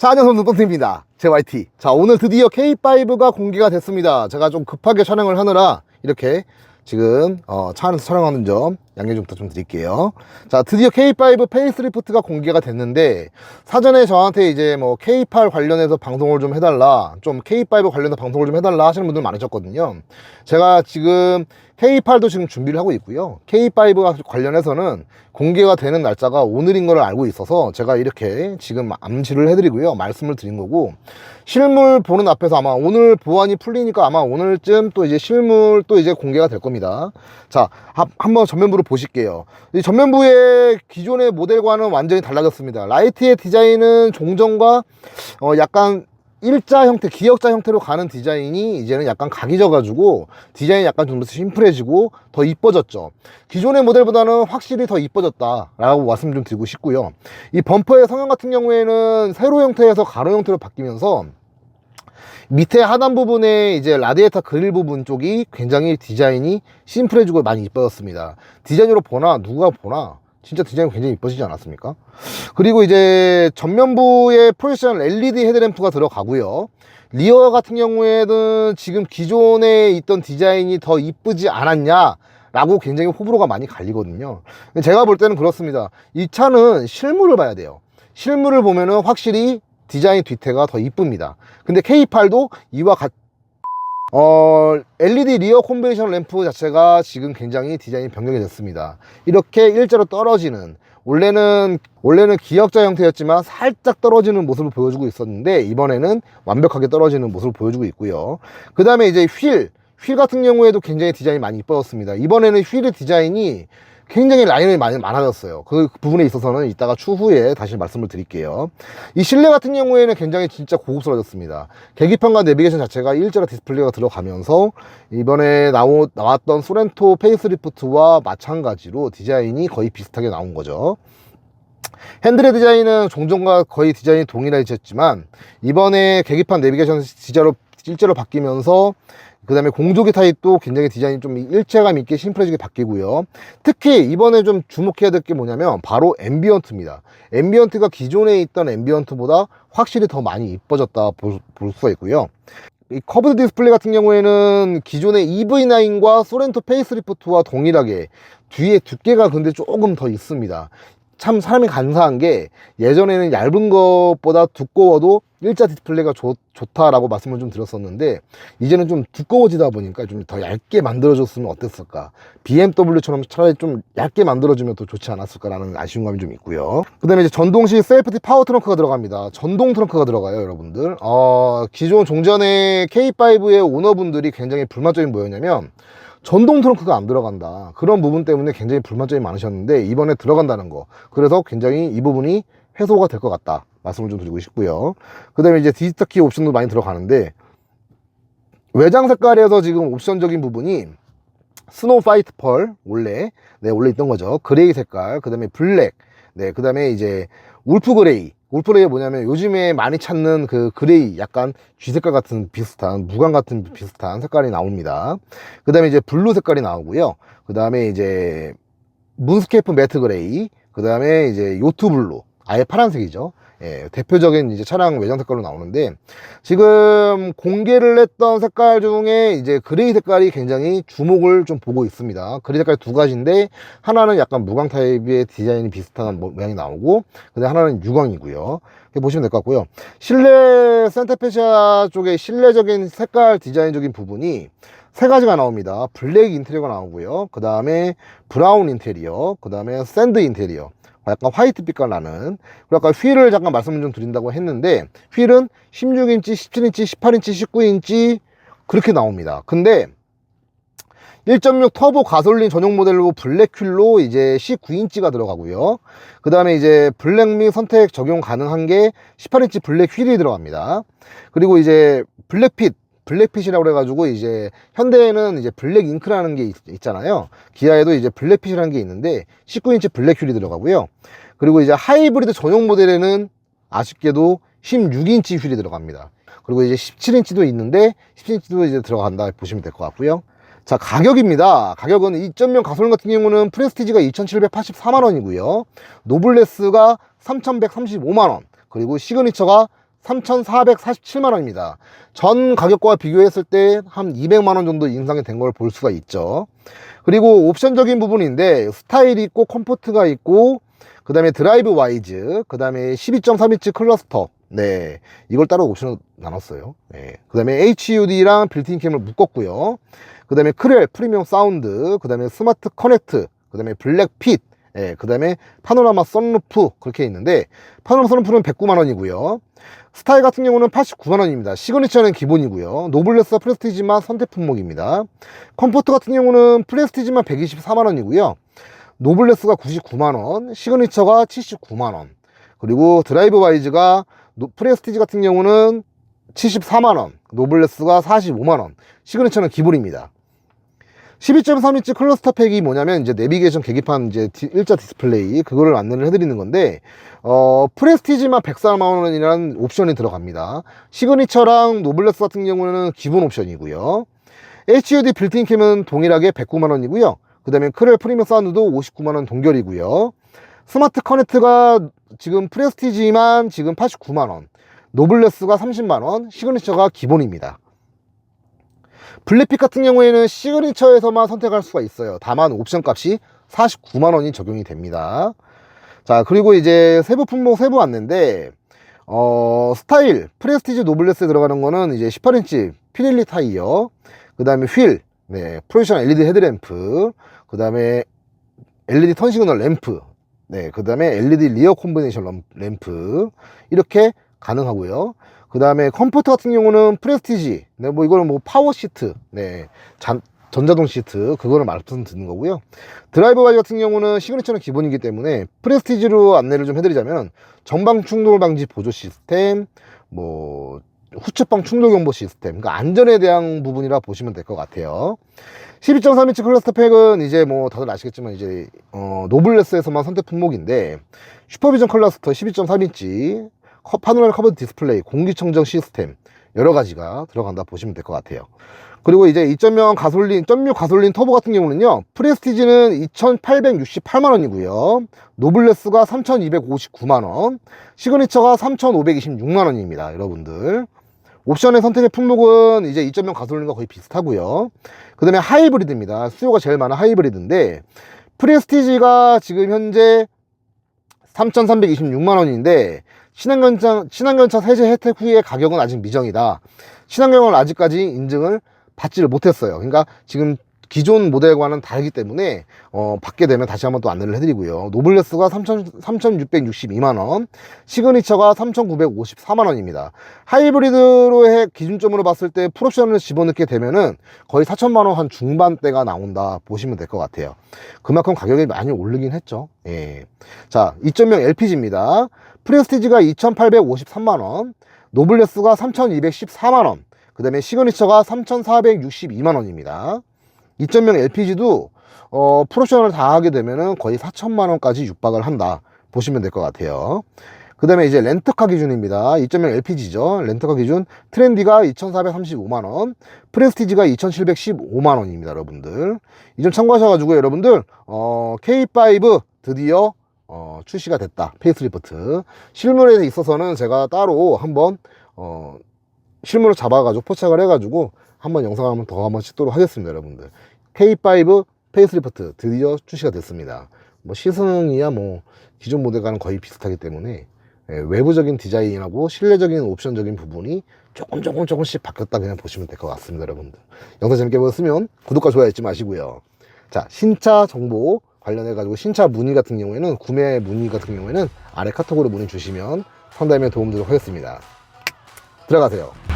자, 안녕하세요. 똥팀입니다. JYT. 자, 오늘 드디어 K5가 공개가 됐습니다. 제가 좀 급하게 촬영을 하느라 이렇게 지금 어, 차 안에서 촬영하는 점 양해 좀 부탁 좀 드릴게요. 자, 드디어 K5 페이스리프트가 공개가 됐는데 사전에 저한테 이제 뭐 K8 관련해서 방송을 좀 해달라, 좀 K5 관련해서 방송을 좀 해달라 하시는 분들 많으셨거든요. 제가 지금 K8도 지금 준비를 하고 있고요. K5와 관련해서는 공개가 되는 날짜가 오늘인 걸 알고 있어서 제가 이렇게 지금 암시를 해드리고요. 말씀을 드린 거고, 실물 보는 앞에서 아마 오늘 보안이 풀리니까 아마 오늘쯤 또 이제 실물 또 이제 공개가 될 겁니다. 자, 하- 한번 전면부를 보실게요. 이 전면부의 기존의 모델과는 완전히 달라졌습니다. 라이트의 디자인은 종전과 어, 약간 일자 형태, 기역자 형태로 가는 디자인이 이제는 약간 각이 져가지고 디자인이 약간 좀 더 심플해지고 더 이뻐졌죠. 기존의 모델보다는 확실히 더 이뻐졌다라고 말씀 좀 드리고 싶고요. 이 범퍼의 성형 같은 경우에는 세로 형태에서 가로 형태로 바뀌면서 밑에 하단 부분에 이제 라디에이터 그릴 부분 쪽이 굉장히 디자인이 심플해지고 많이 이뻐졌습니다. 디자인으로 보나 누가 보나 진짜 디자인이 굉장히 이뻐지지 않았습니까? 그리고 이제 전면부에 프로젝션 LED 헤드램프가 들어가고요. 리어 같은 경우에는 지금 기존에 있던 디자인이 더 이쁘지 않았냐? 라고 굉장히 호불호가 많이 갈리거든요. 제가 볼 때는 그렇습니다. 이 차는 실물을 봐야 돼요. 실물을 보면은 확실히 디자인 뒤태가 더 이쁩니다. 근데 K8도 이와 같, 어, LED 리어 콤비네이션 램프 자체가 지금 굉장히 디자인이 변경이 됐습니다. 이렇게 일자로 떨어지는, 원래는, 원래는 기역자 형태였지만 살짝 떨어지는 모습을 보여주고 있었는데, 이번에는 완벽하게 떨어지는 모습을 보여주고 있고요. 그 다음에 이제 휠, 휠 같은 경우에도 굉장히 디자인이 많이 이뻐졌습니다. 이번에는 휠의 디자인이 굉장히 라인이 많이 많아졌어요. 그 부분에 있어서는 이따가 추후에 다시 말씀을 드릴게요. 이 실내 같은 경우에는 굉장히 진짜 고급스러워졌습니다. 계기판과 내비게이션 자체가 일자로 디스플레이가 들어가면서 이번에 나오, 나왔던 소렌토 페이스리프트와 마찬가지로 디자인이 거의 비슷하게 나온 거죠. 핸들의 디자인은 종전과 거의 디자인이 동일해졌지만 이번에 계기판 내비게이션 디자로 일자로 바뀌면서 그 다음에 공조기 타입도 굉장히 디자인이 좀 일체감 있게 심플해지게 바뀌고요. 특히 이번에 좀 주목해야 될 게 뭐냐면 바로 앰비언트입니다. 앰비언트가 기존에 있던 앰비언트보다 확실히 더 많이 이뻐졌다 볼, 볼 수가 있고요. 이 커브드 디스플레이 같은 경우에는 기존의 EV9과 소렌토 페이스리프트와 동일하게 뒤에 두께가 근데 조금 더 있습니다. 참 사람이 간사한 게 예전에는 얇은 것보다 두꺼워도 일자 디스플레이가 좋, 좋다라고 말씀을 좀 드렸었는데 이제는 좀 두꺼워지다 보니까 좀 더 얇게 만들어줬으면 어땠을까? BMW처럼 차라리 좀 얇게 만들어주면 더 좋지 않았을까라는 아쉬운 감이 좀 있고요. 그 다음에 이제 전동식 셀프티 파워 트렁크가 들어갑니다. 전동 트렁크가 들어가요 여러분들. 어, 기존 종전의 K5의 오너분들이 굉장히 불만점이 뭐였냐면 전동 트렁크가 안 들어간다. 그런 부분 때문에 굉장히 불만점이 많으셨는데 이번에 들어간다는 거. 그래서 굉장히 이 부분이 해소가 될 것 같다. 말씀을 좀 드리고 싶고요. 그 다음에 이제 디지털 키 옵션도 많이 들어가는데 외장 색깔에서 지금 옵션적인 부분이 스노우 파이트 펄 원래 네 원래 있던 거죠. 그레이 색깔, 그 다음에 블랙, 네그 다음에 이제 울프 그레이. 울프 그레이 뭐냐면 요즘에 많이 찾는 그 그레이 약간 쥐 색깔 같은 비슷한 무광 같은 비슷한 색깔이 나옵니다. 그 다음에 이제 블루 색깔이 나오고요. 그 다음에 이제 문스케이프 매트 그레이, 그 다음에 이제 요트 블루, 아예 파란색이죠. 예, 대표적인 이제 차량 외장 색깔로 나오는데 지금 공개를 했던 색깔 중에 이제 그레이 색깔이 굉장히 주목을 좀 보고 있습니다. 그레이 색깔 두 가지인데 하나는 약간 무광 타입의 디자인이 비슷한 모- 모양이 나오고 근데 하나는 유광이고요. 보시면 될 것 같고요. 실내 센터페시아 쪽에 실내적인 색깔 디자인적인 부분이 세 가지가 나옵니다. 블랙 인테리어가 나오고요. 그 다음에 브라운 인테리어, 그 다음에 샌드 인테리어. 약간 화이트 빛깔 나는. 그리고 아까 휠을 잠깐 말씀을 좀 드린다고 했는데, 휠은 16인치, 17인치, 18인치, 19인치, 그렇게 나옵니다. 근데, 1.6 터보 가솔린 전용 모델로 블랙 휠로 이제 19인치가 들어가고요. 그 다음에 이제 블랙 미 선택 적용 가능한 게 18인치 블랙 휠이 들어갑니다. 그리고 이제 블랙핏, 블랙핏이라고 그래가지고 이제 현대에는 이제 블랙 잉크라는 게 있, 잖아요 기아에도 이제 블랙핏이라는 게 있는데 19인치 블랙 휠이 들어가고요. 그리고 이제 하이브리드 전용 모델에는 아쉽게도 16인치 휠이 들어갑니다. 그리고 이제 17인치도 있는데 17인치도 이제 들어간다 보시면 될 것 같고요. 자 가격입니다 가격은 2.0 가솔린 같은 경우는 프레스티지가 2,784만 원이고요 노블레스가 3,135만 원 그리고 시그니처가 3,447만 원입니다. 전 가격과 비교했을 때 한 200만 원 정도 인상이 된 걸 볼 수가 있죠. 그리고 옵션적인 부분인데 스타일이 있고 컴포트가 있고 그 다음에 드라이브 와이즈 그 다음에 12.3인치 클러스터 네 이걸 따로 옵션으로 나눴어요 네. 그 다음에 HUD랑 빌트인 캠을 묶었고요 그 다음에 크렐 프리미엄 사운드 그 다음에 스마트 커넥트 그 다음에 블랙 핏 예, 그 다음에 파노라마 썬루프 그렇게 있는데 파노라마 썬루프는 109만원이고요. 스타일 같은 경우는 89만원입니다. 시그니처는 기본이고요. 노블레스 프레스티지만 선택 품목입니다. 컴포트 같은 경우는 프레스티지만 124만원이고요. 노블레스가 99만원 시그니처가 79만원 그리고 드라이브 와이즈가 노- 프레스티지 같은 경우는 74만원 노블레스가 45만원 시그니처는 기본입니다 12.3인치 클러스터 팩이 뭐냐면 이제 내비게이션 계기판 이제 디- 일자 디스플레이 그거를 안내를 해드리는 건데 어 프레스티지만 104만 원이라는 옵션이 들어갑니다. 시그니처랑 노블레스 같은 경우는 기본 옵션이고요. HUD 빌트인 캠은 동일하게 109만 원이고요. 그 다음에 크렐 프리미엄 사운드도 59만 원 동결이고요. 스마트 커넥트가 지금 프레스티지만 지금 89만 원, 노블레스가 30만 원, 시그니처가 기본입니다. 블랙핏 같은 경우에는 시그니처에서만 선택할 수가 있어요. 다만 옵션 값이 49만 원이 적용이 됩니다. 자, 그리고 이제 세부 품목 세부 안내인데 어, 스타일 프레스티지 노블레스에 들어가는 거는 이제 18인치 피렐리 타이어, 그 다음에 휠, 네, 프로페셔널 LED 헤드램프, 그 다음에 LED 턴 시그널 램프, 네, 그 다음에 LED 리어 콤비네이션 럼- 램프 이렇게 가능하고요. 그 다음에 컴포트 같은 경우는 프레스티지, 네, 뭐 이거는 뭐 파워 시트, 네, 잔, 전자동 시트, 그거를 말씀드리는 거고요. 드라이버 바이 같은 경우는 시그니처는 기본이기 때문에 프레스티지로 안내를 좀 해드리자면 전방 충돌 방지 보조 시스템, 뭐 후측방 충돌 경보 시스템, 그러니까 안전에 대한 부분이라 보시면 될 것 같아요. 12.3인치 클러스터 팩은 이제 뭐 다들 아시겠지만 이제 어, 노블레스에서만 선택 품목인데 슈퍼비전 클러스터 12.3인치. 커- 파노라마 커버 디스플레이, 공기청정 시스템 여러 가지가 들어간다 보시면 될 것 같아요. 그리고 이제 2.0 가솔린, 0.6 가솔린 터보 같은 경우는요, 프레스티지는 2,868만 원이고요, 노블레스가 3,259만 원, 시그니처가 3,526만 원입니다, 여러분들. 옵션의 선택의 품목은 이제 2.0 가솔린과 거의 비슷하고요. 그 다음에 하이브리드입니다. 수요가 제일 많은 하이브리드인데, 프레스티지가 지금 현재 3,326만 원인데, 친환경차, 친환경차 세제 혜택 후에 가격은 아직 미정이다. 친환경을 아직까지 인증을 받지를 못했어요. 그러니까 지금 기존 모델과는 다르기 때문에 어, 받게 되면 다시 한번 또 안내를 해드리고요. 노블레스가 3,662만원, 시그니처가 3,954만원입니다. 하이브리드로 해 기준점으로 봤을 때 풀옵션을 집어넣게 되면은 거의 4천만원 한 중반대가 나온다 보시면 될 것 같아요. 그만큼 가격이 많이 오르긴 했죠. 예. 자, 2.0 LPG입니다. 프레스티지가 2,853만원, 노블레스가 3,214만원, 그 다음에 시그니처가 3,462만원입니다. 2.0 LPG도 어, 프로옵션을 다 하게 되면은 거의 4천만원까지 육박을 한다 보시면 될 것 같아요. 그 다음에 이제 렌터카 기준입니다. 2.0 LPG죠. 렌터카 기준 트렌디가 2,435만원, 프레스티지가 2,715만원입니다, 여러분들. 이 점 참고하셔가지고 여러분들, 어, K5 드디어 어, 출시가 됐다. 페이스리프트. 실물에 있어서는 제가 따로 한번, 어, 실물을 잡아가지고 포착을 해가지고 한번 영상을 한번 더 한번 찍도록 하겠습니다, 여러분들. K5 페이스리프트 드디어 출시가 됐습니다. 뭐 시승이야 뭐 기존 모델과는 거의 비슷하기 때문에 예, 외부적인 디자인하고 실내적인 옵션적인 부분이 조금 조금 조금씩 바뀌었다 그냥 보시면 될 것 같습니다, 여러분들. 영상 재밌게 보셨으면 구독과 좋아요 잊지 마시고요. 자, 신차 정보 관련해 가지고 신차 문의 같은 경우에는 구매 문의 같은 경우에는 아래 카톡으로 문의 주시면 상담에 도움 드리도록 하겠습니다. 들어가세요.